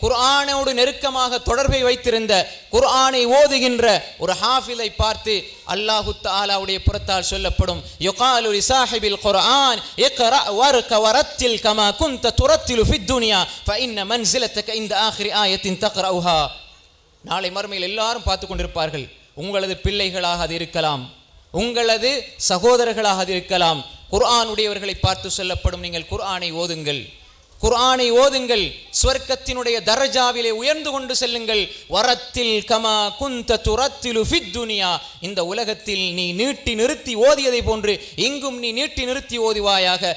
குர்ஆனோடு நெருக்கமாக தொடர்பை வைத்திருந்த குர்ஆனை ஓதுகின்ற ஒரு ஹாஃபிலை பார்த்து அல்லாஹு தாலாவுடைய புறத்தால் சொல்லப்படும் யுகாலு லிசாஹிபில் குர்ஆன் இக்ரா வர்க வரத்தில் கமா குந்த துரத்திலு ஃபித் துனியா ஃபஇன்ன மன்சிலத்தக இந்த ஆகிரி ஆயத்தின் தக்ரவுஹா. நாளை மறுமையில் எல்லாரும் பார்த்து கொண்டிருப்பார்கள் உங்களது பிள்ளைகளாக அது இருக்கலாம் உங்களது சகோதரர்களாக அது இருக்கலாம் குர்ஆனுடையவர்களை பார்த்து சொல்லப்படும் நீங்கள் குர்ஆனை ஓதுங்கள். குர்ஆனை ஓதுங்கள் ஸ்வர்க்கத்தினுடைய தரஜாவிலே உயர்ந்து கொண்டு செல்லுங்கள். வரத்தில் கமா குந்த துரத்திலு துனியா. இந்த உலகத்தில் நீ நீட்டி நிறுத்தி ஓதியதை போன்று இங்கும் நீ நீட்டி நிறுத்தி ஓதுவாயாக.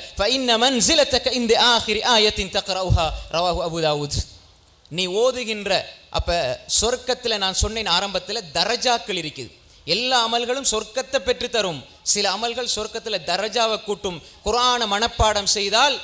இந்த ஆஹிரி ஆயத்தின் தக்ரவுஹா. ரவாஹு அபுதாவுத் நீ ஓதுகின்ற அப்ப சொர்க்கத்தில் நான் சொன்னேன் ஆரம்பத்தில் தரஜாக்கள் இருக்குது. எல்லா அமல்களும் சொர்க்கத்தை பெற்று தரும் சில அமல்கள் சொர்க்கத்தில் தரஜாவை கூட்டும். குரான மனப்பாடம் செய்தால்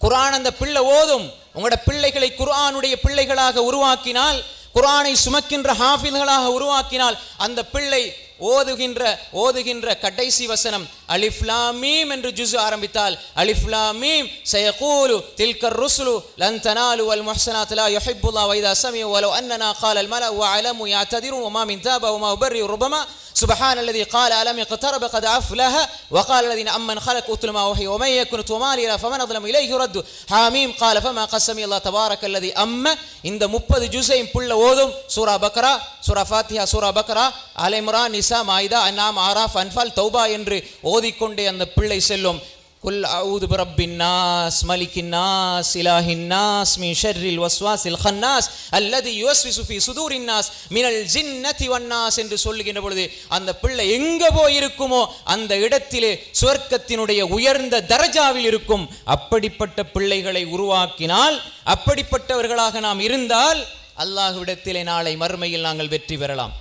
குரான் அந்த பிள்ளை ஓதும். உங்களோட பிள்ளைகளை குரானுடைய பிள்ளைகளாக உருவாக்கினால் குரானை சுமக்கின்ற ஹாஃபில்களாக உருவாக்கினால் அந்த பிள்ளை ஓதுகின்ற ஓதுகின்ற கடைசி வசனம் அலிஃப்லாமீம் என்று ஜுசு ஆரம்பித்தால் அலிஃப்லாமீம் சயகூலு தில்கர் ருஸ்லு லன் தனாலு அல் முஹ்சனாத் லா யுஹிப்புல்லா வைதா சமி வலோ அன்னனா கால் அல் மலா வ அலமு யாத்ததிரு உமா மின் தாபா உமா உபர்ரி ருபமா سبحان الذي قال ألم يقترب قد أفلح وقال الذين أمن خلق أتل ما وحي ومن يكن ومالي فمن أظلم إليه رد حاميم قال فما قسمي الله تبارك الذي أما இந்த முப்பது ஜூஸையும் புள்ள ஓதும் சூரா பக்ரா சூரா ஃபாத்திஹா சூரா பக்ரா அலைமுரான் நிசா மாயிதா அன்னாம் ஆராஃப் அன்ஃபால் தௌபா என்று ஓதிக்கொண்டே அந்த பிள்ளை செல்லும் குல் அவுது பிரப்பின் நாஸ் மலிக்கின் நாஸ் இலாஹின் நாஸ் மீ ஷர்ரில் வஸ்வாசில் ஹன்னாஸ் அல்லது யுவஸ்வி சுஃபி சுதூரின் நாஸ் மினல் ஜின்னதி வன்னாஸ் என்று சொல்லுகின்ற பொழுது அந்த பிள்ளை எங்க போய் இருக்குமோ அந்த இடத்திலே சுவர்க்கத்தினுடைய உயர்ந்த தரஜாவில் இருக்கும். அப்படிப்பட்ட பிள்ளைகளை உருவாக்கினால் அப்படிப்பட்டவர்களாக நாம் இருந்தால் அல்லாஹ்விடத்திலே நாளை மறுமையில் நாங்கள் வெற்றி பெறலாம்.